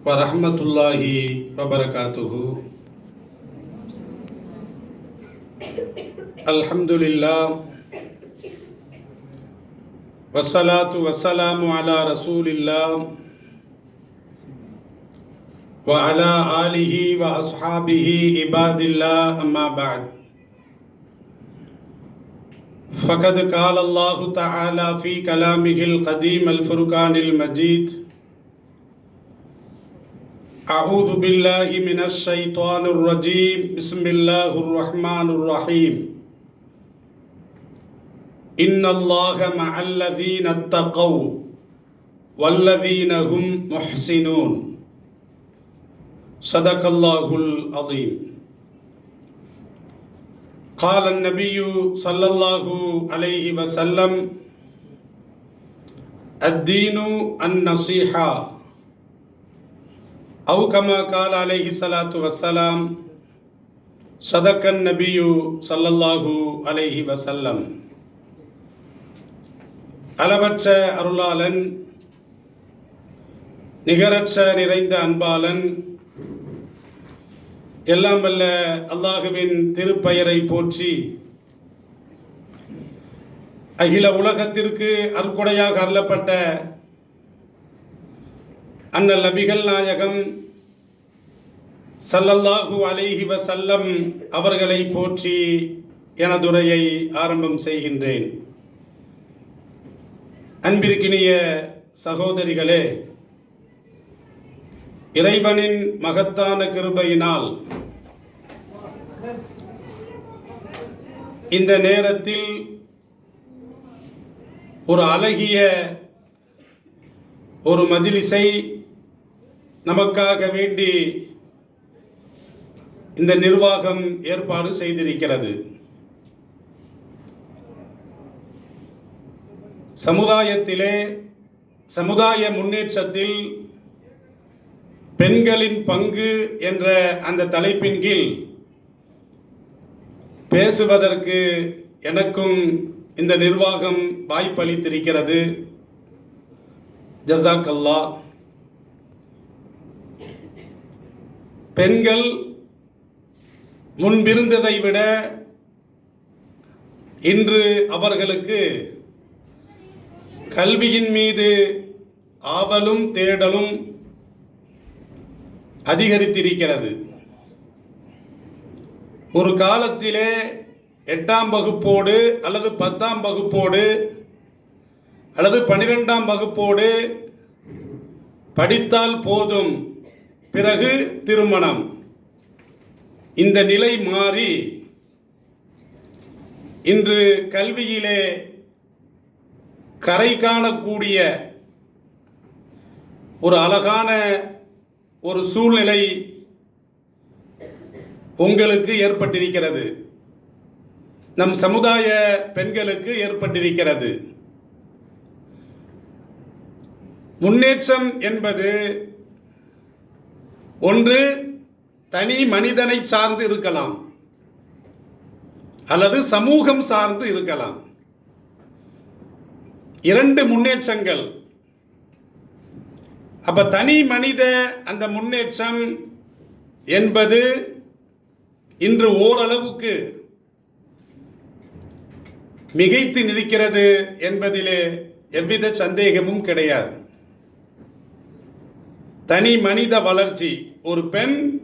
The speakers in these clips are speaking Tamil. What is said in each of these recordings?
ورحمة الله وبركاته. الحمد لله والصلاة والسلام على رسول الله وعلى آله وأصحابه عباد الله أما بعد. فقد قال الله تعالى في كلامه القديم الفرقان المجيد أعوذ بالله من الشيطان الرجيم. بسم الله الرحمن الرحيم. إن الله مع الذين اتقوا والذين هم محسنون. صدق الله العظيم. قال النبي صلى الله عليه وسلم الدين النصيحة. அவு கமா கால் அலேஹி சலாத்து வசலாம் சதக்கன் நபியு சல்லல்லாஹு அலேஹி வசல்லம் அளவற்ற அருளாளன் நிகரற்ற நிறைந்த அன்பாளன் எல்லாம் வல்ல அல்லாஹுவின் திருப்பெயரை போற்றி அகில உலகத்திற்கு அருக்குடையாக அருளப்பட்ட அண்ணல் நபிகள் நாயகம் சல்லல்லாஹு அலைஹி வசல்லம் அவர்களை போற்றி எனதுரையை ஆரம்பம் செய்கின்றேன். அன்பிற்கினிய சகோதரிகளே இறைவனின் மகத்தான கிருபையினால் இந்த நேரத்தில் ஒரு அழகிய ஒரு மதிலிசை நமக்காக வேண்டி இந்த நிர்வாகம் ஏற்பாடு செய்திருக்கிறது. சமுதாயத்திலே சமுதாய முன்னேற்றத்தில் பெண்களின் பங்கு என்ற அந்த தலைப்பின் கீழ் பேசுவதற்கு எனக்கும் இந்த நிர்வாகம் வாய்ப்பளித்திருக்கிறது. ஜசாக் அல்லா பெண்கள் முன்பிருந்ததை விட இன்று அவர்களுக்கு கல்வியின் மீது ஆவலும் தேடலும் அதிகரித்திருக்கிறது. ஒரு காலத்திலே எட்டாம் வகுப்போடு அல்லது பத்தாம் வகுப்போடு அல்லது பனிரெண்டாம் வகுப்போடு படித்தால் போதும். பிறகு திருமணம். இந்த நிலை மாறி இன்று கல்வியிலே கரை காணக்கூடிய ஒரு அழகான ஒரு சூழ்நிலை உங்களுக்கு ஏற்பட்டிருக்கிறது. நம் சமுதாய பெண்களுக்கு ஏற்பட்டிருக்கிறது. முன்னேற்றம் என்பது ஒன்று தனி மனிதனை சார்ந்து இருக்கலாம். அல்லது சமூகம் சார்ந்து இருக்கலாம். இரண்டு முன்னேற்றங்கள். அப்ப தனி மனித அந்த முன்னேற்றம் என்பது இன்று ஓரளவுக்கு மிகைத்து நிற்கிறது என்பதிலே எவ்வித சந்தேகமும் கிடையாது. தனி மனித வளர்ச்சி ஒரு பெண்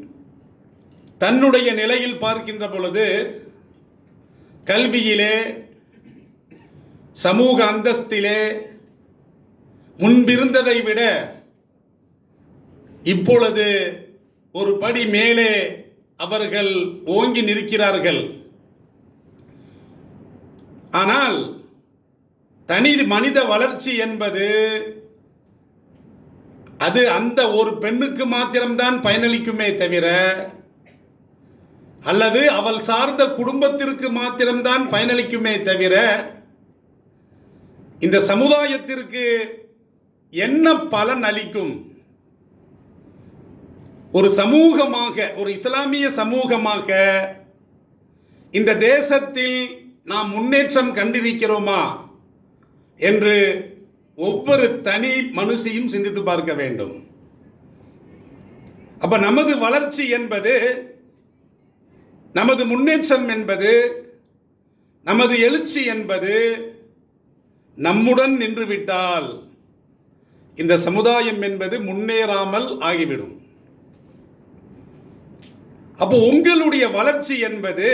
தன்னுடைய நிலையில் பார்க்கின்ற பொழுது கல்வியிலே சமூக அந்தஸ்திலே முன்பிருந்ததை விட இப்பொழுது ஒரு படி மேலே அவர்கள் ஓங்கி நிற்கிறார்கள். ஆனால் தனி மனித வளர்ச்சி என்பது அது அந்த ஒரு பெண்ணுக்கு மாத்திரம்தான் பயனளிக்குமே தவிர அல்லது அவள் சார்ந்த குடும்பத்திற்கு மாத்திரம்தான் பயனளிக்குமே தவிர இந்த சமுதாயத்திற்கு என்ன பலன் அளிக்கும்? ஒரு சமூகமாக ஒரு இஸ்லாமிய சமூகமாக இந்த தேசத்தில் நாம் முன்னேற்றம் கண்டிருக்கிறோமா? என்று ஒவ்வொரு தனி மனுஷையும் சிந்தித்து பார்க்க வேண்டும். அப்ப நமது வளர்ச்சி என்பது நமது முன்னேற்றம் என்பது நமது எழுச்சி என்பது நம்முடன் நின்றுவிட்டால் இந்த சமுதாயம் என்பது முன்னேறாமல் ஆகிவிடும். அப்போ உங்களுடைய வளர்ச்சி என்பது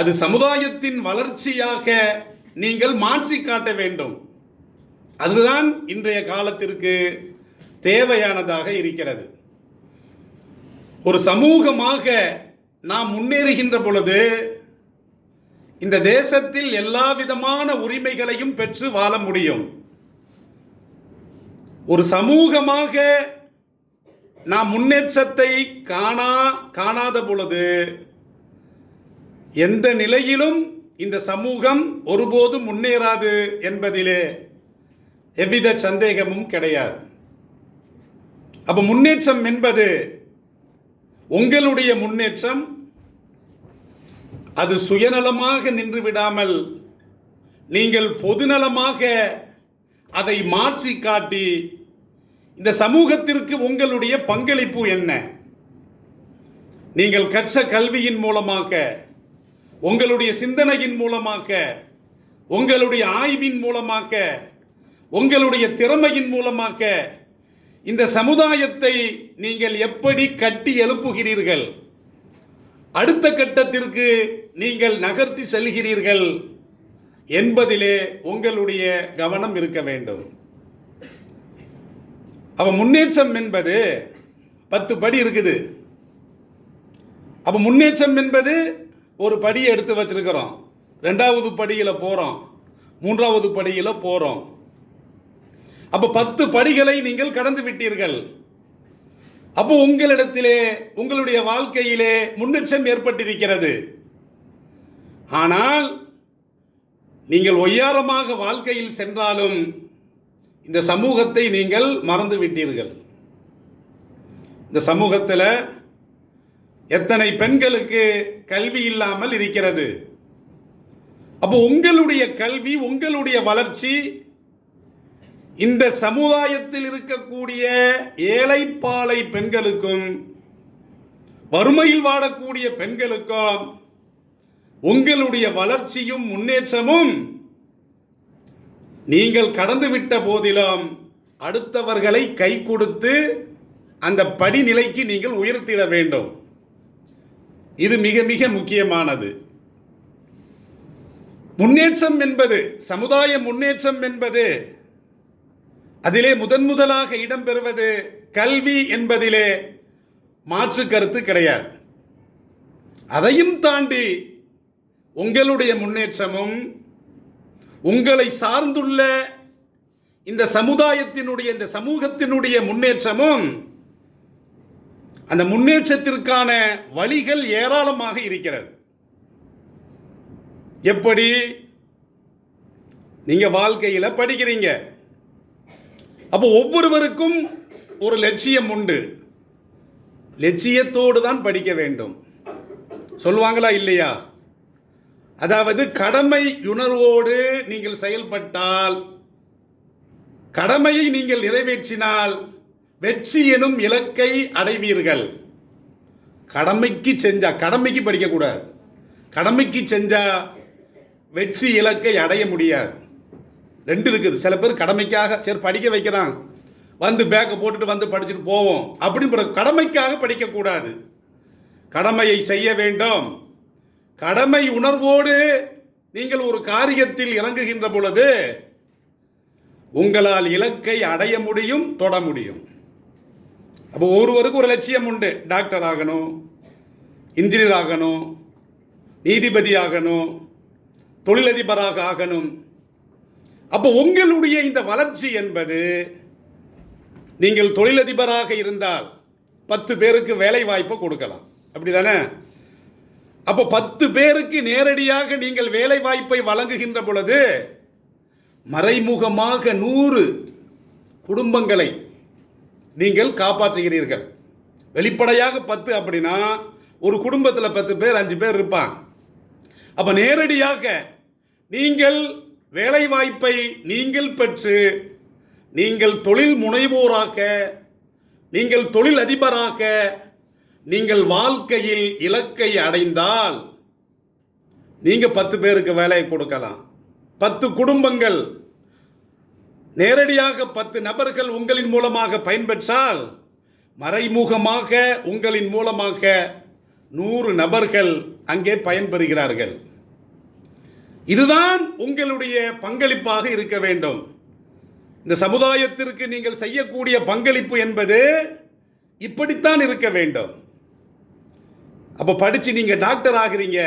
அது சமுதாயத்தின் வளர்ச்சியாக நீங்கள் மாற்றி காட்ட வேண்டும். அதுதான் இன்றைய காலத்திற்கு தேவையானதாக இருக்கிறது. ஒரு சமூகமாக நாம் முன்னேறுகின்ற பொழுது இந்த தேசத்தில் எல்லா விதமான உரிமைகளையும் பெற்று வாழ முடியும். ஒரு சமூகமாக நாம் முன்னேற்றத்தை காணா காணாத பொழுது எந்த நிலையிலும் இந்த சமூகம் ஒருபோதும் முன்னேறாது என்பதிலே எவ்வித சந்தேகமும் கிடையாது. அப்ப முன்னேற்றம் என்பது உங்களுடைய முன்னேற்றம் அது சுயநலமாக நின்று விடாமல் நீங்கள் பொதுநலமாக அதை மாற்றி காட்டி இந்த சமூகத்திற்கு உங்களுடைய பங்களிப்பு என்ன? நீங்கள் கற்ற கல்வியின் மூலமாக உங்களுடைய சிந்தனையின் மூலமாக உங்களுடைய ஆய்வின் மூலமாக உங்களுடைய திறமையின் மூலமாக இந்த சமுதாயத்தை நீங்கள் எப்படி கட்டி எழுப்புகிறீர்கள்? அடுத்த கட்டத்திற்கு நீங்கள் நகர்த்தி செல்கிறீர்கள் என்பதிலே உங்களுடைய கவனம் இருக்க வேண்டும். அப்ப முன்னேற்றம் என்பது பத்து படி இருக்குது. அப்ப முன்னேற்றம் என்பது ஒரு படியை எடுத்து வச்சிருக்கிறோம். ரெண்டாவது படியில் போகிறோம் மூன்றாவது படியில் போகிறோம் அப்போ பத்து படிகளை நீங்கள் கடந்து விட்டீர்கள். அப்போ உங்களிடத்திலே உங்களுடைய வாழ்க்கையிலே முன்னேற்றம் ஏற்பட்டிருக்கிறது. ஆனால் நீங்கள் ஒய்யாரமாக வாழ்க்கையில் சென்றாலும் இந்த சமூகத்தை நீங்கள் மறந்து விட்டீர்கள். இந்த சமூகத்தில் எத்தனை பெண்களுக்கு கல்வி இல்லாமல் இருக்கிறது. அப்போ உங்களுடைய கல்வி உங்களுடைய வளர்ச்சி இந்த சமுதாயத்தில் இருக்கக்கூடிய ஏழைப்பாலை பெண்களுக்கும் வறுமையில் வாடக்கூடிய பெண்களுக்கும் உங்களுடைய வளர்ச்சியும் முன்னேற்றமும் நீங்கள் கடந்துவிட்ட போதிலும் அடுத்தவர்களை கை கொடுத்து அந்த படிநிலைக்கு நீங்கள் உயர்த்திட வேண்டும். இது மிக மிக முக்கியமானது. முன்னேற்றம் என்பது சமுதாய முன்னேற்றம் என்பது அதிலே முதன் முதலாக இடம்பெறுவது கல்வி என்பதிலே மாற்று கருத்து கிடையாது. அதையும் தாண்டி உங்களுடைய முன்னேற்றமும் உங்களை சார்ந்துள்ள இந்த சமுதாயத்தினுடைய இந்த சமூகத்தினுடைய முன்னேற்றமும் அந்த முன்னேற்றத்திற்கான வழிகள் ஏராளமாக இருக்கிறது. எப்படி? நீங்க வாழ்க்கையில் படிக்கிறீங்க. அப்போ ஒவ்வொருவருக்கும் ஒரு லட்சியம் உண்டு. லட்சியத்தோடு தான் படிக்க வேண்டும். சொல்லுவாங்களா இல்லையா? அதாவது கடமை உணர்வோடு நீங்கள் செயல்பட்டால் கடமையை நீங்கள் நிறைவேற்றினால் வெற்றி எனும் இலக்கை அடைவீர்கள். கடமைக்கு செஞ்சா கடமைக்கு படிக்கக்கூடாது. கடமைக்கு செஞ்சா வெற்றி இலக்கை அடைய முடியாது. ரெண்டு இருக்குது. சில பேர் கடமைக்காக சரி படிக்க வைக்கிறான் வந்து பேக்கை போட்டுட்டு வந்து படிச்சுட்டு போவோம். அப்படின்னு பிறகு கடமைக்காக படிக்கக்கூடாது. கடமையை செய்ய வேண்டும். கடமை உணர்வோடு நீங்கள் ஒரு காரியத்தில் இறங்குகின்ற பொழுது உங்களால் இலக்கை அடைய முடியும் தொட முடியும். அப்போ ஒருவருக்கு ஒரு லட்சியம் உண்டு. டாக்டர் ஆகணும் இன்ஜினியர் ஆகணும் நீதிபதி ஆகணும் தொழிலதிபராக ஆகணும். அப்போ உங்களுடைய இந்த வளர்ச்சி என்பது நீங்கள் தொழிலதிபராக இருந்தால் பத்து பேருக்கு வேலை வாய்ப்பை கொடுக்கலாம். அப்படிதானே? அப்போ பத்து பேருக்கு நேரடியாக நீங்கள் வேலை வாய்ப்பை வழங்குகின்ற பொழுது மறைமுகமாக நூறு குடும்பங்களை நீங்கள் காப்பாற்றுகிறீர்கள். வெளிப்படையாக பத்து அப்படின்னா ஒரு குடும்பத்தில் பத்து பேர் அஞ்சு பேர் இருப்பாங்க. அப்போ நேரடியாக நீங்கள் வேலை வாய்ப்பை நீங்கள் பெற்று நீங்கள் தொழில் முனைவோராக நீங்கள் தொழில் அதிபராக நீங்கள் வாழ்க்கையில் இலக்கை அடைந்தால் நீங்கள் பத்து பேருக்கு வேலையை கொடுக்கலாம். பத்து குடும்பங்கள் நேரடியாக பத்து நபர்கள் உங்களின் மூலமாக பயன்பெற்றால் மறைமுகமாக உங்களின் மூலமாக நூறு நபர்கள் அங்கே பயன்பெறுகிறார்கள். இதுதான் உங்களுடைய பங்களிப்பாக இருக்க வேண்டும். இந்த சமுதாயத்திற்கு நீங்கள் செய்யக்கூடிய பங்களிப்பு என்பது இப்படித்தான் இருக்க வேண்டும். அப்ப படிச்சு நீங்க டாக்டர் ஆகிறீங்க.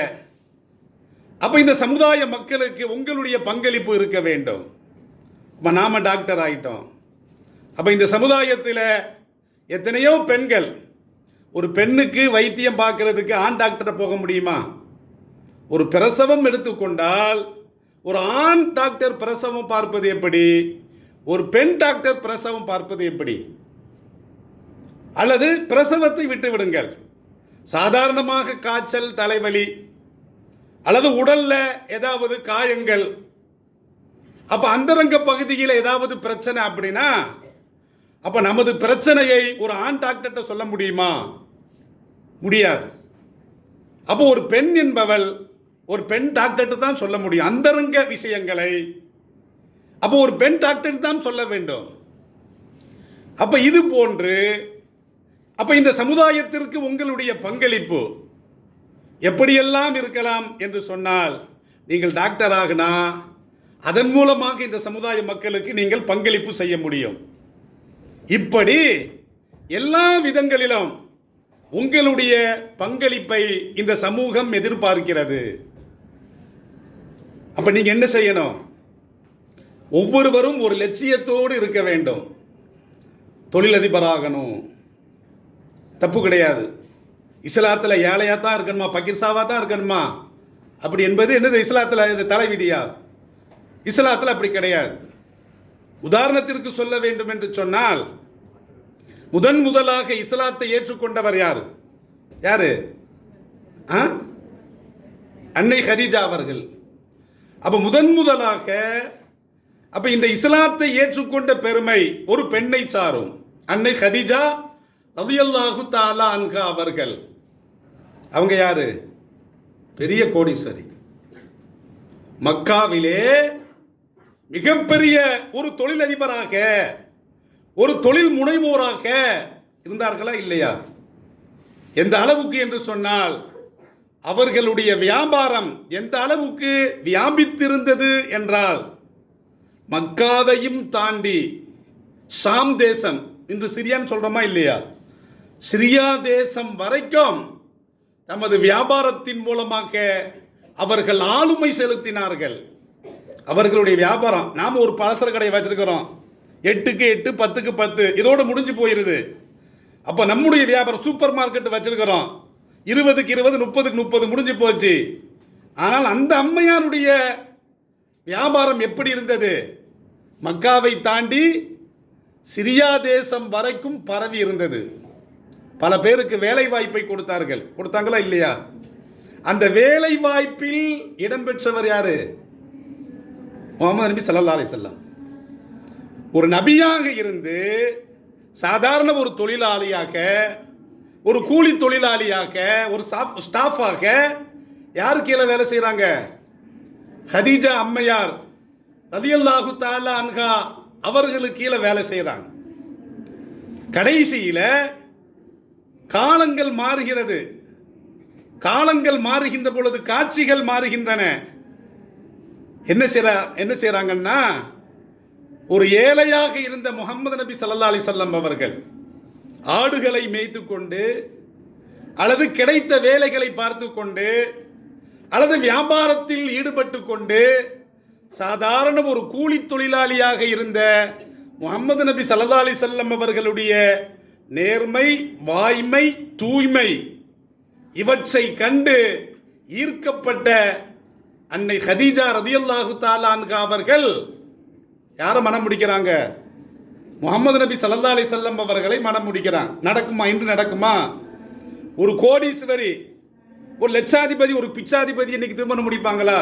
அப்ப இந்த சமுதாய மக்களுக்கு உங்களுடைய பங்களிப்பு இருக்க வேண்டும். இப்போ நாம் டாக்டர் ஆகிட்டோம் அப்போ இந்த சமுதாயத்தில் எத்தனையோ பெண்கள் ஒரு பெண்ணுக்கு வைத்தியம் பார்க்கறதுக்கு ஆண் டாக்டரை போக முடியுமா? ஒரு பிரசவம் எடுத்துக்கொண்டால் ஒரு ஆண் டாக்டர் பிரசவம் பார்ப்பது எப்படி? ஒரு பெண் டாக்டர் பிரசவம் பார்ப்பது எப்படி? அல்லது பிரசவத்தை விட்டுவிடுங்கள் சாதாரணமாக காய்ச்சல் தலைவலி அல்லது உடலில் ஏதாவது காயங்கள் அப்போ அந்தரங்க பகுதியில் ஏதாவது பிரச்சனை அப்படின்னா அப்போ நமது பிரச்சனையை ஒரு ஆண் டாக்டர்கிட்ட சொல்ல முடியுமா? முடியாது. அப்போ ஒரு பெண் என்பவள் ஒரு பெண் டாக்டர்கிட்ட தான் சொல்ல முடியும். அந்தரங்க விஷயங்களை அப்போ ஒரு பெண் டாக்டர் தான் சொல்ல வேண்டும். அப்போ இது போன்று அப்போ இந்த சமுதாயத்திற்கு உங்களுடைய பங்களிப்பு எப்படியெல்லாம் இருக்கலாம் என்று சொன்னால் நீங்கள் டாக்டர் ஆகினா அதன் மூலமாக இந்த சமுதாய மக்களுக்கு நீங்கள் பங்களிப்பு செய்ய முடியும். இப்படி எல்லா விதங்களிலும் உங்களுடைய பங்களிப்பை இந்த சமூகம் எதிர்பார்க்கிறது. அப்ப நீங்க என்ன செய்யணும்? ஒவ்வொருவரும் ஒரு லட்சியத்தோடு இருக்க வேண்டும். தொழிலதிபராகணும். தப்பு கிடையாது. இஸ்லாத்தில் ஏழையாக தான் இருக்கணுமா? பகிர்சாவாக தான் இருக்கணுமா? அப்படி என்பது என்னது? இஸ்லாத்தில் இந்த தலைவிதியா? இஸ்லாத்தில் அப்படி கிடையாது. உதாரணத்திற்கு சொல்ல வேண்டும் என்று சொன்னால் முதன் முதலாக இஸ்லாத்தை ஏற்றுக்கொண்டவர் யார்? யாரு? ஆ? அன்னை ஹதீஜா அவர்கள். அப்ப முதன் முதலாக அப்ப இந்த இஸ்லாத்தை ஏற்றுக்கொண்ட பெருமை ஒரு பெண்ணை சாரும். அன்னை ஹதீஜா ரவியல்லாஹு தாலா அன்கா அவர்கள். அவங்க யாரு? பெரிய கோடீஸ்வரி. மக்காவிலே மிகப்பெரிய ஒரு தொழிலதிபராக ஒரு தொழில் முனைவோராக இருந்தார்களா இல்லையா? எந்த அளவுக்கு என்று சொன்னால் அவர்களுடைய வியாபாரம் எந்த அளவுக்கு வியாபித்திருந்தது என்றால் மக்காவையும் தாண்டி ஷாம் தேசம் இன்று சிரியான்னு சொல்றோமா இல்லையா? சிரியா தேசம் வரைக்கும் தமது வியாபாரத்தின் மூலமாக அவர்கள் ஆளுமை செலுத்தினார்கள். அவர்களுடைய வியாபாரம். நாம ஒரு பலசர கடையை வச்சிருக்கிறோம். எட்டுக்கு எட்டு பத்துக்கு பத்து. இதோடு முடிஞ்சு போயிருது. அப்போ நம்முடைய வியாபாரம் சூப்பர் மார்க்கெட் வச்சிருக்கிறோம். இருபதுக்கு இருபது முப்பதுக்கு முப்பது முடிஞ்சு போச்சு. ஆனால் அந்த அம்மையாருடைய வியாபாரம் எப்படி இருந்தது? மக்காவை தாண்டி சிரியா தேசம் வரைக்கும் பரவி இருந்தது. பல பேருக்கு வேலை வாய்ப்பை கொடுத்தார்கள். கொடுத்தாங்களா இல்லையா? அந்த வேலை வாய்ப்பில் இடம்பெற்றவர் யாரு? முகமது நபி சல்லா அலி வஸல்லம். ஒரு நபியாக இருந்து சாதாரண ஒரு தொழிலாளியாக ஒரு கூலி தொழிலாளியாக ஒரு ஸ்டாஃப் ஸ்டாஃபாக யார் கீழே வேலை செய்கிறாங்க ஹதீஜா அம்மையார் ரலியல்லாஹு தாலா அன்ஹா அவர்களுக்கு கீழே வேலை செய்கிறாங்க கடைசியில் காலங்கள் மாறுகிறது. காலங்கள் மாறுகின்ற பொழுது காட்சிகள் மாறுகின்றன. என்ன செய்ய என்ன செய்கிறாங்கன்னா ஒரு ஏழையாக இருந்த முகமது நபி சல்லா அலைஹி அவர்கள் ஆடுகளை மேய்த்து கொண்டு அல்லது கிடைத்த வேலைகளை பார்த்து கொண்டு அல்லது வியாபாரத்தில் ஈடுபட்டு கொண்டு சாதாரண ஒரு கூலி தொழிலாளியாக இருந்த முகமது நபி சல்லா அலி சொல்லம் அவர்களுடைய நேர்மை வாய்மை தூய்மை இவற்றை கண்டு ஈர்க்கப்பட்ட அன்னை ஹதீஜா ரதியல்லாஹு தாலான்கா அவர்கள் யாரை மனம் முடிக்கிறாங்க? முகமது நபி சல்லா அலி செல்லம் அவர்களை மனம் முடிக்கிறாங்க நடக்குமா? இன்று நடக்குமா? ஒரு கோடீஸ்வரி ஒரு லட்சாதிபதி ஒரு பிச்சாதிபதி இன்னைக்கு திருமணம் முடிப்பாங்களா?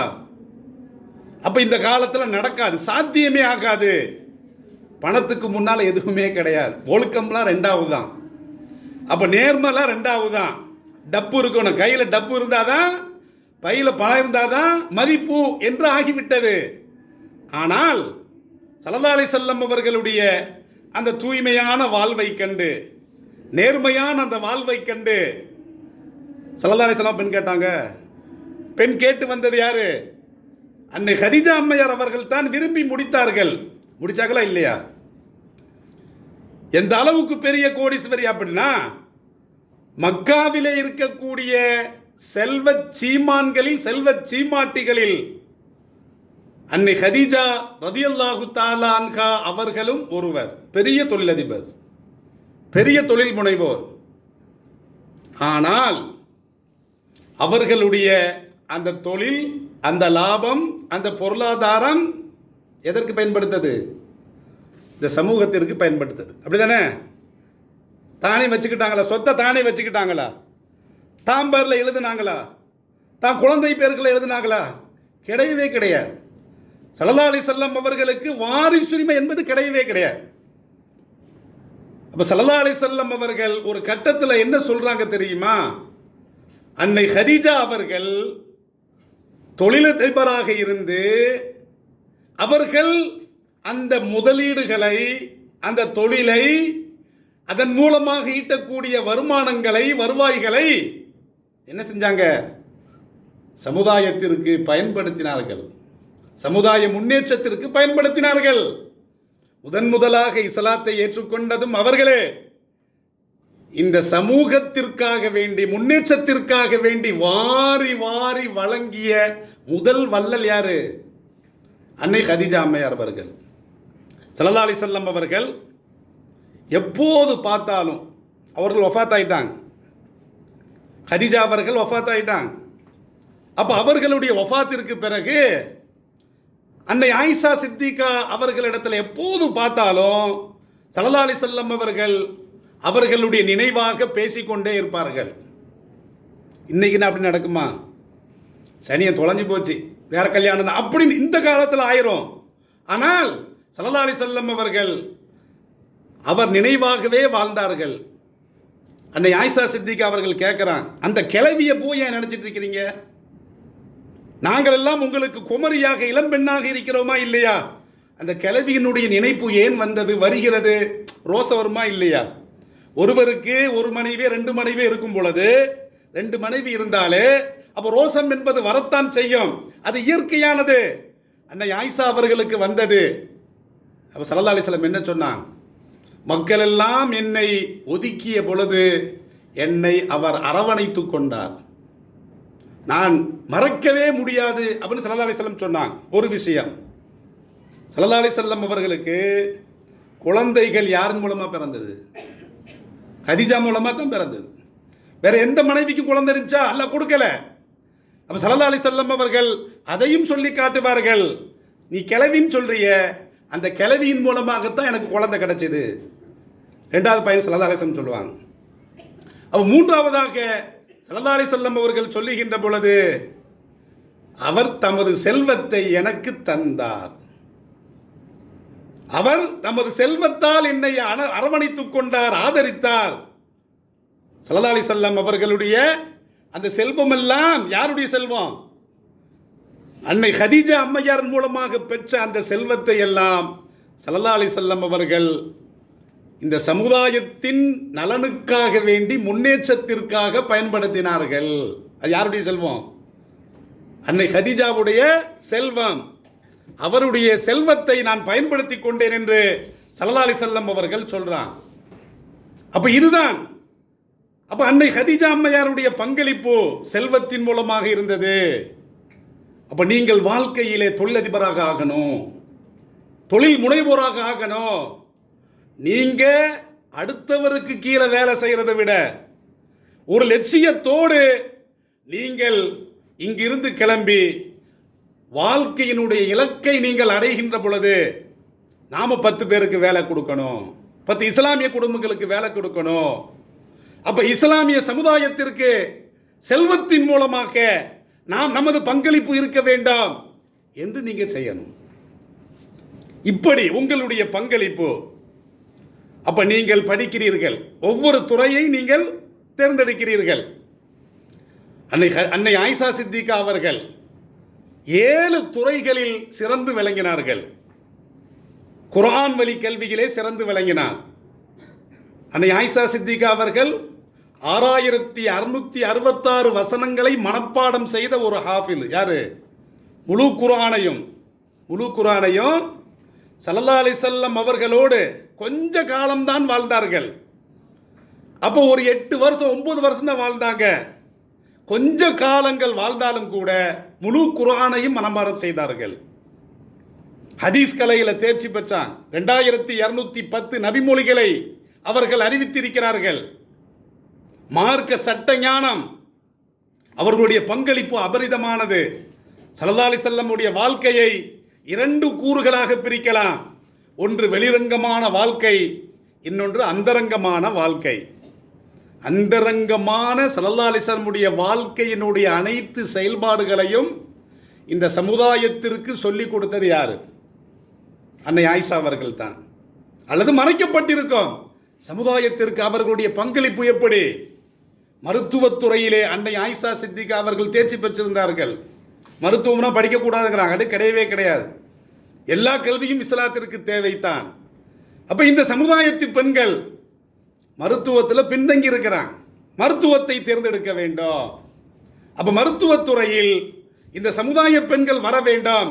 அப்ப இந்த காலத்துல நடக்காது சாத்தியமே ஆகாது. பணத்துக்கு முன்னால் எதுவுமே கிடையாது. ஒழுக்கம்லாம் ரெண்டாவது தான் அப்போ நேர்மலாம் ரெண்டாவது தான் டப்பு இருக்கணும். கையில் டப்பு இருந்தால் தான் பையில் பணம் இருந்தால் தான் மதிப்பு என்று ஆகிவிட்டது. ஆனால் சலதாலை செல்லம் அவர்களுடைய அந்த தூய்மையான வாழ்வை கண்டு நேர்மையான அந்த வாழ்வை கண்டு சல்லல்லாஹு செல்லம் பெண் கேட்டாங்க பெண் கேட்டு வந்தது யாரு? அன்னை ஹரிஜா அம்மையார் அவர்கள் தான் விரும்பி முடித்தார்கள். முடிச்சாங்களா இல்லையா? எந்த அளவுக்கு பெரிய கோடீஸ்வரி அப்படின்னா மக்காவிலே இருக்கக்கூடிய செல்வ சீமான்களில் செல்வ சீமாட்டிகளில். அன்னை ஹதீஜா ரதியல்லாஹு தாலான்கா அவர்களும் ஒருவர் பெரிய தொழிலதிபர் பெரிய தொழில் முனைவோர். ஆனால் அவர்களுடைய அந்த தொழில் அந்த லாபம் அந்த பொருளாதாரம் எதற்கு பயன்படுத்தது? இந்த சமூகத்திற்கு பயன்படுத்தது. அப்படிதானே? தானே வச்சுக்கிட்டாங்களா? சொத்தை தானே வச்சுக்கிட்டாங்களா? தாம் பேரில் எழுதுனாங்களா? தான் குழந்தை பேர்களை எழுதுனாங்களா? கிடையவே கிடையாது. சல்லா அலி செல்லம் அவர்களுக்கு வாரிசுரிமை என்பது கிடையவே கிடையாது. அப்ப சல்லா அலி செல்லம் அவர்கள் ஒரு கட்டத்தில் என்ன சொல்றாங்க தெரியுமா? அன்னை ஹரிஜா அவர்கள் தொழிலதிபராக இருந்து அவர்கள் அந்த முதலீடுகளை அந்த தொழிலை அதன் மூலமாக ஈட்டக்கூடிய வருமானங்களை வருவாய்களை என்ன செஞ்சாங்க? சமுதாயத்திற்கு பயன்படுத்தினார்கள். சமுதாய முன்னேற்றத்திற்கு பயன்படுத்தினார்கள். முதன் முதலாக இஸ்லாத்தை ஏற்றுக்கொண்டதும் அவர்களே. இந்த சமூகத்திற்காக வேண்டி முன்னேற்றத்திற்காக வேண்டி வாரி வாரி வழங்கிய முதல் வள்ளல் யாரு? அன்னை ஹதிஜா அம்மையார் அவர்கள். சல்லா அலி செல்லம் அவர்கள் எப்போது பார்த்தாலும் அவர்கள் ஒஃபாத் ஆயிட்டாங்க. ஹதிஜா அவர்கள் ஒஃபாத் ஆயிட்டாங்க அப்போ அவர்களுடைய ஒஃபாத்திற்கு பிறகு அன்னை ஆயிஷா சித்திகா அவர்களிடத்தில் எப்போதும் பார்த்தாலும் சல்லா அலி செல்லம் அவர்கள் அவர்களுடைய நினைவாக பேசிக்கொண்டே இருப்பார்கள். இன்னைக்கு என்ன அப்படி நடக்குமா? சனியை தொலைஞ்சு போச்சு. வேற கல்யாணம் தான். அப்படின்னு இந்த காலத்தில் ஆயிரும். ஆனால் சல்லா அலி செல்லம் அவர்கள் அவர் நினைவாகவே வாழ்ந்தார்கள். அன்னை ஆயிஷா சித்திகா அவர்கள் கேட்குறான் அந்த கிளவியை போய் ஏன் நினச்சிட்டு இருக்கிறீங்க? நாங்கள் எல்லாம் உங்களுக்கு குமரியாக இளம்பெண்ணாக இருக்கிறோமா இல்லையா? அந்த கிளவியினுடைய நினைப்பு ஏன் வந்தது வருகிறது? ரோச வருமா இல்லையா? ஒருவருக்கு ஒரு மனைவி ரெண்டு மனைவி இருக்கும் பொழுது ரெண்டு மனைவி இருந்தாலே அப்போ ரோசம் என்பது வரத்தான் செய்யும். அது இயற்கையானது. அன்னை ஆயிஷா அவர்களுக்கு வந்தது. அப்போ சல்லா அலிஸ்லம் என்ன சொன்னான்? மக்கள் எல்லாம் என்னை ஒதுக்கிய பொழுது என்னை அவர் அரவணைத்து கொண்டார். நான் மறக்கவே முடியாது அப்படின்னு சல்லா செல்லம் சொன்னாங்க. ஒரு விஷயம். சல்லா அலிசல்லம் அவர்களுக்கு குழந்தைகள் யார் மூலமாக பிறந்தது? ஹதிஜா மூலமாக தான் பிறந்தது. வேற எந்த மனைவிக்கும் குழந்தை இருந்துச்சா? அல்ல கொடுக்கல. அப்போ சல்லா செல்லம் அவர்கள் அதையும் சொல்லி காட்டுவார்கள். நீ கிளவின்னு சொல்றிய. அந்த கிளவியின் மூலமாகத்தான் எனக்கு குழந்தை கிடைச்சது. ரெண்டாவது பையன் சல்லா அலிசம் சொல்லுவாங்க. அப்போ மூன்றாவதாக சல்லா அலிசல்லம் அவர்கள் சொல்லுகின்ற பொழுது அவர் தமது செல்வத்தை எனக்கு தந்தார். அவர் தமது செல்வத்தால் என்னை அரவணைத்துக் கொண்டார் ஆதரித்தார். சல்லா செல்லம் அவர்களுடைய அந்த செல்வம் எல்லாம் யாருடைய செல்வம்? அன்னை ஹதீஜா அம்மையார் மூலமாக பெற்ற அந்த செல்வத்தை எல்லாம் சல்லா செல்லம் அவர்கள் இந்த சமுதாயத்தின் நலனுக்காக வேண்டி முன்னேற்றத்திற்காக பயன்படுத்தினார்கள். அது யாருடைய செல்வம்? அன்னை ஹதிஜாவுடைய செல்வம். அவருடைய செல்வத்தை நான் பயன்படுத்தி கொண்டேன் என்று சல்லா செல்லம் அவர்கள் சொல்றான் அப்ப இதுதான். அப்ப அன்னை ஹதிஜா அம்மையாருடைய பங்களிப்பு செல்வத்தின் மூலமாக இருந்தது. அப்ப நீங்கள் வாழ்க்கையிலே தொழிலதிபராக ஆகணும். தொழில் முனைவோராக ஆகணும். நீங்க அடுத்தவருக்கு கீழே வேலை செய்யறதை விட ஒரு லட்சியத்தோடு நீங்கள் இங்கிருந்து கிளம்பி வாழ்க்கையினுடைய இலக்கை நீங்கள் அடைகின்ற பொழுது நாம பத்து பேருக்கு வேலை கொடுக்கணும். பத்து இஸ்லாமிய குடும்பங்களுக்கு வேலை கொடுக்கணும். அப்ப இஸ்லாமிய சமுதாயத்திற்கு செல்வத்தின் மூலமாக நாம் நமது பங்களிப்பு இருக்க வேண்டாம் என்று நீங்கள் செய்யணும். இப்படி உங்களுடைய பங்களிப்பு அப்ப நீங்கள் படிக்கிறீர்கள். ஒவ்வொரு துறையை நீங்கள் தேர்ந்தெடுக்கிறீர்கள். அன்னை அன்னை ஆயிஷா சித்திகா அவர்கள் ஏழு துறைகளில் சிறந்து விளங்கினார்கள். குரான் வழி கல்வியிலே சிறந்து விளங்கினார். அன்னை ஆயிஷா சித்திகா அவர்கள் ஆறாயிரத்தி அறுநூத்தி அறுபத்தாறு வசனங்களை மனப்பாடம் செய்த ஒரு ஹாஃபில். யாரு? முழு குரானையும் முழு குரானையும் சல்லல்லா அலிசல்லம் அவர்களோடு கொஞ்ச காலம்தான் வாழ்ந்தார்கள். அப்போ ஒரு எட்டு வருஷம் ஒன்பது வருஷம் தான் வாழ்ந்தாங்க. கொஞ்ச காலங்கள் வாழ்ந்தாலும் கூட முழு குரானையும் மனமாரம் செய்தார்கள். ஹதீஸ் கலையில் தேர்ச்சி பெற்றான். ரெண்டாயிரத்தி இரநூத்தி பத்து நபிமொழிகளை அவர்கள் அறிவித்திருக்கிறார்கள். மார்க்க சட்ட ஞானம் அவர்களுடைய பங்களிப்பு அபரிதமானது. சல்லல்லாஹு அலைஹி செல்லமுடைய வாழ்க்கையை இரண்டு கூறுகளாக பிரிக்கலாம். ஒன்று வெளிரங்கமான வாழ்க்கை இன்னொன்று அந்தரங்கமான வாழ்க்கை. அந்தரங்கமான சலல்லாலிசனுடைய வாழ்க்கையினுடைய அனைத்து செயல்பாடுகளையும் இந்த சமுதாயத்திற்கு சொல்லிக் கொடுத்தது யாரு? அன்னை ஆயிஷா அவர்கள் தான் அல்லது மறைக்கப்பட்டிருக்கும். சமுதாயத்திற்கு அவர்களுடைய பங்களிப்பு எப்படி? மருத்துவத்துறையிலே அன்னை ஆயிஷா சித்திகா அவர்கள் தேர்ச்சி பெற்றிருந்தார்கள். மருத்துவம்னா படிக்கக்கூடாதுங்கிறாங்க அது கிடையவே கிடையாது. எல்லா கல்வியும் இஸ்லாத்திற்கு தேவைத்தான். அப்போ இந்த சமுதாயத்து பெண்கள் மருத்துவத்தில் பின்தங்கி இருக்கிறாங்க. மருத்துவத்தை தேர்ந்தெடுக்க வேண்டும். அப்போ மருத்துவத்துறையில் இந்த சமுதாய பெண்கள் வர வேண்டும்.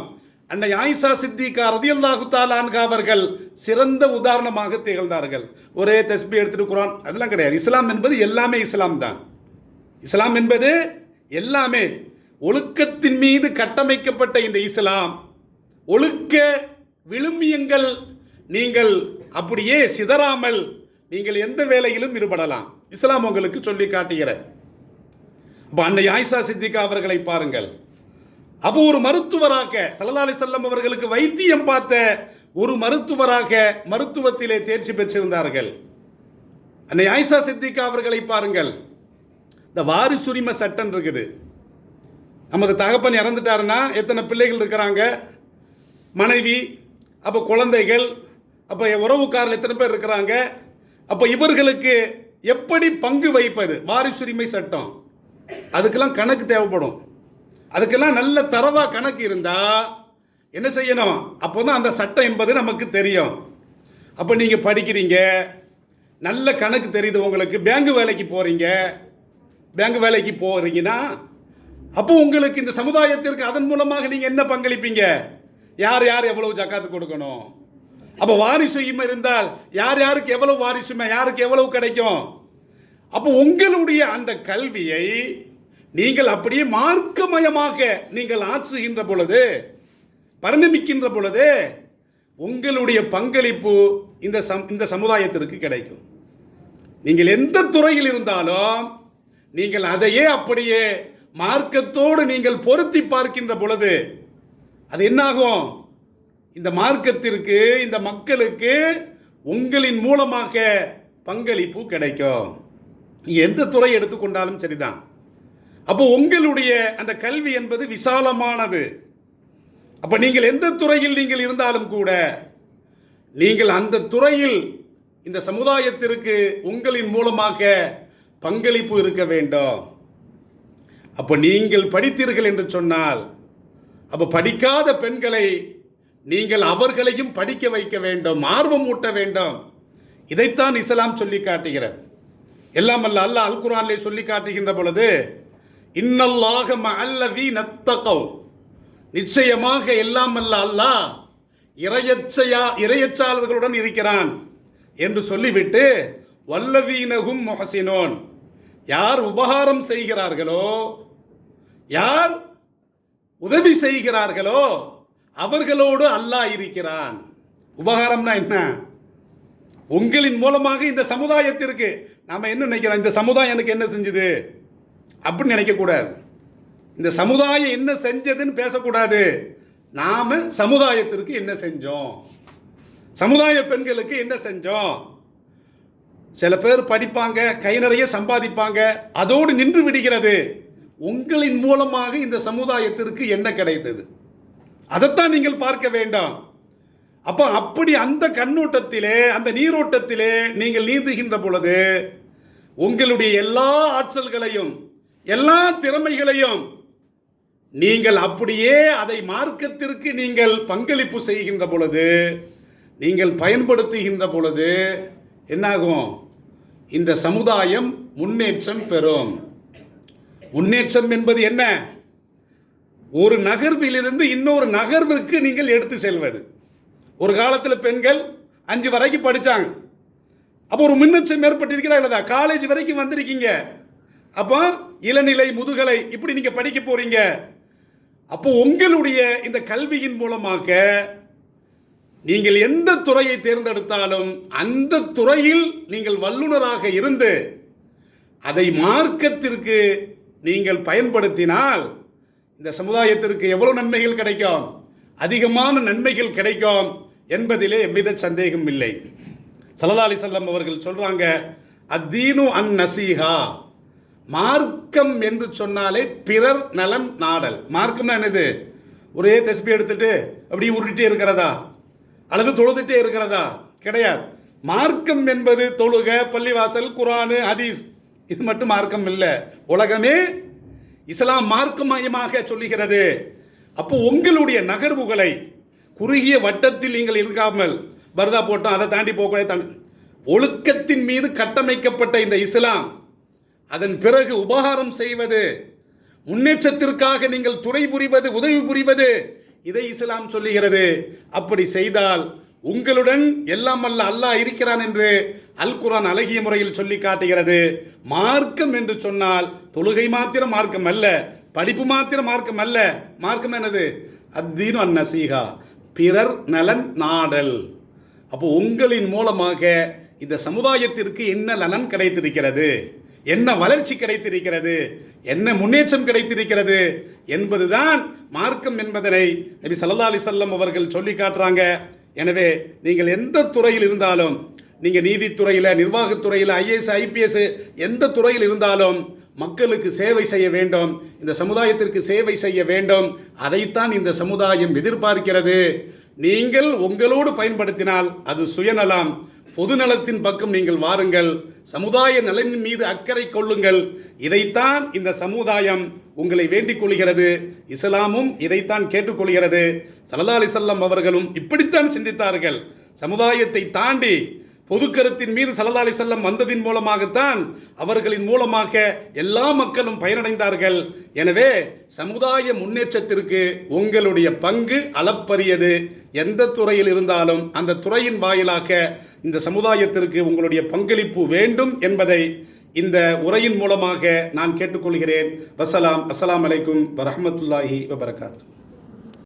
அன்னை ஆயிஷா சித்திகா ரதியல்லாஹு தாலான்கா அவர்கள் சிறந்த உதாரணமாக திகழ்ந்தார்கள். ஒரே தஸ்பி எடுத்துட்டு குரான் அதெல்லாம் கிடையாது. இஸ்லாம் என்பது எல்லாமே இஸ்லாம் தான் இஸ்லாம் என்பது எல்லாமே. ஒழுக்கத்தின் மீது கட்டமைக்கப்பட்ட இந்த இஸ்லாம். ஒழுக்க விழுமியங்கள் நீங்கள் அப்படியே சிதறாமல் நீங்கள் எந்த வேலையிலும் ஈடுபடலாம். இஸ்லாம் உங்களுக்கு சொல்லி காட்டுகிறது. அப்ப அன்னை ஆயிஷா சித்திகா அவர்களை பாருங்கள். அப்போ ஒரு மருத்துவராக சல்லா செல்லம் அவர்களுக்கு வைத்தியம் பார்த்த ஒரு மருத்துவராக மருத்துவத்திலே தேர்ச்சி பெற்றிருந்தார்கள். அன்னை ஆயிஷா சித்திகா அவர்களை பாருங்கள். இந்த வாரிசுரிமை சட்டம் இருக்குது. நமது தகப்பன் இறந்துட்டாருன்னா எத்தனை பிள்ளைகள் இருக்கிறாங்க? மனைவி அப்போ குழந்தைகள் அப்போ உறவுக்காரர் எத்தனை பேர் இருக்கிறாங்க? அப்போ இவர்களுக்கு எப்படி பங்கு வைப்பது வாரிசுரிமை சட்டம். அதுக்கெல்லாம் கணக்கு தேவைப்படும். அதுக்கெல்லாம் நல்ல தரவாக கணக்கு இருந்தால் என்ன செய்யணும்? அப்போ தான் அந்த சட்டம் என்பது நமக்கு தெரியும். அப்போ நீங்கள் படிக்கிறீங்க நல்ல கணக்கு தெரியுது உங்களுக்கு. பேங்க் வேலைக்கு போகிறீங்க பேங்க் வேலைக்கு போகிறீங்கன்னா அப்போ உங்களுக்கு இந்த சமுதாயத்திற்கு அதன் மூலமாக நீங்கள் என்ன பங்களிப்பீங்க? யார் யார் எவ்வளவு ஜக்காத்து கொடுக்கணும்? அப்போ இம்மை இருந்தால் யார் யாருக்கு எவ்வளவு வாரிசுமை யாருக்கு எவ்வளவு கிடைக்கும்? அப்போ உங்களுடைய அந்த கல்வியை நீங்கள் அப்படியே மார்க்கமயமாக நீங்கள் ஆற்றுகின்ற பொழுது பரிணமிக்கின்ற பொழுது உங்களுடைய பங்களிப்பு இந்த சம் இந்த சமுதாயத்திற்கு கிடைக்கும். நீங்கள் எந்த துறையில் இருந்தாலும் நீங்கள் அதையே அப்படியே மார்க்கத்தோடு நீங்கள் பொருத்தி பார்க்கின்ற பொழுது அது என்னாகும்? இந்த மார்க்கத்திற்கு இந்த மக்களுக்கு உங்களின் மூலமாக பங்களிப்பு கிடைக்கும். எந்த துறை எடுத்துக்கொண்டாலும் சரிதான். அப்போ உங்களுடைய அந்த கல்வி என்பது விசாலமானது. அப்போ நீங்கள் எந்த துறையில் நீங்கள் இருந்தாலும் கூட நீங்கள் அந்த துறையில் இந்த சமுதாயத்திற்கு உங்களின் மூலமாக பங்களிப்பு இருக்க வேண்டும். அப்போ நீங்கள் படித்தீர்கள் என்று சொன்னால் அப்போ படிக்காத பெண்களை நீங்கள் அவர்களையும் படிக்க வைக்க வேண்டும் ஆர்வம் ஊட்ட வேண்டும். இதைத்தான் இஸ்லாம் சொல்லி காட்டுகிறது. எல்லாம் அல்ல அல்லாஹ் அல் குரான்லே சொல்லி காட்டுகின்ற பொழுது இன்னல்லாக அல்லவி நத்தகவ் நிச்சயமாக எல்லாம் அல்ல அல்லாஹ் இரையச்சையா இரையச்சாளர்களுடன் இருக்கிறான் என்று சொல்லிவிட்டு வல்லவீனகும் மொஹசினோன். யார் உபகாரம் செய்கிறார்களோ யார் உதவி செய்கிறார்களோ அவர்களோடு அல்லாஹ் இருக்கிறான். உபகாரம்னா என்ன? உங்களின் மூலமாக இந்த சமுதாயத்திற்கு நாம என்ன நினைக்கிறோம்? இந்த சமுதாயம் எனக்கு என்ன செஞ்சது? அப்படின்னு நினைக்கக்கூடாது. இந்த சமுதாயம் என்ன செஞ்சதுன்னு பேசக்கூடாது. நாம சமுதாயத்திற்கு என்ன செஞ்சோம்? சமுதாய பெண்களுக்கு என்ன செஞ்சோம்? சில பேர் படிப்பாங்க கை நிறைய சம்பாதிப்பாங்க அதோடு நின்று விடுகிறது. உங்களின் மூலமாக இந்த சமுதாயத்திற்கு என்ன கிடைத்தது? அதைத்தான் நீங்கள் பார்க்க வேண்டாம். அப்போ அப்படி அந்த கண்ணோட்டத்திலே அந்த நீரோட்டத்திலே நீங்கள் நீந்துகின்ற பொழுது உங்களுடைய எல்லா ஆற்றல்களையும் எல்லா திறமைகளையும் நீங்கள் அப்படியே அதை மார்க்கத்திற்கு நீங்கள் பங்களிப்பு செய்கின்ற பொழுது நீங்கள் பயன்படுத்துகின்ற பொழுது என்னாகும்? இந்த சமுதாயம் முன்னேற்றம் பெறும். முன்னேற்றம் என்பது என்ன? ஒரு நகர்விலிருந்து இன்னொரு நகர்வுக்கு நீங்கள் எடுத்து செல்வது. ஒரு காலத்தில் பெண்கள் அஞ்சு வரைக்கும் படித்தாங்க அப்போ ஒரு முன்னேற்றம் ஏற்பட்டிருக்கிறா இல்லதா காலேஜ் வரைக்கும் வந்திருக்கீங்க. அப்போ இளநிலை முதுகலை இப்படி நீங்கள் படிக்க போறீங்க. அப்போ உங்களுடைய இந்த கல்வியின் மூலமாக நீங்கள் எந்த துறையை தேர்ந்தெடுத்தாலும் அந்த துறையில் நீங்கள் வல்லுனராக இருந்து அதை மார்க்கத்திற்கு நீங்கள் பயன்படுத்தினால் இந்த சமுதாயத்திற்கு எவ்வளவு நன்மைகள் கிடைக்கும்? அதிகமான நன்மைகள் கிடைக்கும் என்பதிலே எவ்வித சந்தேகம் இல்லை. சல்லா செல்லம் அவர்கள் சொல்றாங்க அத்தீனு அன் நசீஹா. மார்க்கம் என்று சொன்னாலே பிறர் நலம் நாடல். மார்க்கம்னா என்னது? ஒரே தஸ்பி எடுத்துட்டு அப்படியே உருட்டிட்டே இருக்கிறதா? அல்லது தொழுதுட்டே இருக்கிறதா? கிடையாது. மார்க்கம் என்பது தொழுக பள்ளிவாசல் குரானு ஹதீஸ் இது மட்டும் மார்க்கம் இல்லை. உலகமே இஸ்லாம் மார்க்கமயமாக சொல்லுகிறது. அப்போ உங்களுடைய நகர்வுகளை குறுகிய வட்டத்தில் நீங்கள் இருக்காமல் பர்தா போட்டோம் அதை தாண்டி போகக்கூடாது ஒழுக்கத்தின் மீது கட்டமைக்கப்பட்ட இந்த இஸ்லாம் அதன் பிறகு உபகாரம் செய்வது முன்னேற்றத்திற்காக நீங்கள் துறை புரிவது உதவி புரிவது இதை இஸ்லாம் சொல்லுகிறது. அப்படி செய்தால் உங்களுடன் எல்லாம் அல்ல அல்லாஹ் இருக்கிறான் என்று அல் குரான் அழகிய முறையில் சொல்லி காட்டுகிறது. மார்க்கம் என்று சொன்னால் தொழுகை மாத்திரம் மார்க்கம் அல்ல படிப்பு மாத்திரம் மார்க்கம் அல்ல. மார்க்கம் என்னது? அத்தீனு அந்நசீகா பிறர் நலன் நாடல். அப்போ உங்களின் மூலமாக இந்த சமுதாயத்திற்கு என்ன நலன் கிடைத்திருக்கிறது? என்ன வளர்ச்சி கிடைத்திருக்கிறது? என்ன முன்னேற்றம் கிடைத்திருக்கிறது? என்பதுதான் மார்க்கம் என்பதனை நபி சல்லா அலிசல்லம் அவர்கள் சொல்லி காட்டுறாங்க. எனவே நீங்கள் எந்த துறையில் இருந்தாலும் நீங்கள் நீதித்துறையில் நிர்வாகத்துறையில் ஐஏஎஸ் ஐபிஎஸ் எந்த துறையில் இருந்தாலும் மக்களுக்கு சேவை செய்ய வேண்டும் இந்த சமுதாயத்திற்கு சேவை செய்ய வேண்டும். அதைத்தான் இந்த சமுதாயம் எதிர்பார்க்கிறது. நீங்கள் உங்களோடு பயன்படுத்தினால் அது சுயநலம். பொதுநலத்தின் பக்கம் நீங்கள் வாருங்கள். சமுதாய நலனின் மீது அக்கறை கொள்ளுங்கள். இதைத்தான் இந்த சமுதாயம் உங்களை வேண்டிக் கொள்கிறது. இஸ்லாமும் இதைத்தான் கேட்டுக்கொள்கிறது சல்லா அலிசல்லாம் அவர்களும் இப்படித்தான் சிந்தித்தார்கள். சமுதாயத்தை தாண்டி பொதுக்கருத்தின் மீது சல்லா அலிசல்லம் வந்ததின் மூலமாகத்தான் அவர்களின் மூலமாக எல்லா மக்களும் பயனடைந்தார்கள். எனவே சமுதாய முன்னேற்றத்திற்கு உங்களுடைய பங்கு அளப்பரியது. எந்த துறையில் இருந்தாலும் அந்த துறையின் வாயிலாக இந்த சமுதாயத்திற்கு உங்களுடைய பங்களிப்பு வேண்டும் என்பதை இந்த உரையின் மூலமாக நான் கேட்டுக்கொள்கிறேன். வசலாம் அஸ்லாம் அலைக்கும் வரமத்துல்லாஹி வபரகாத்து.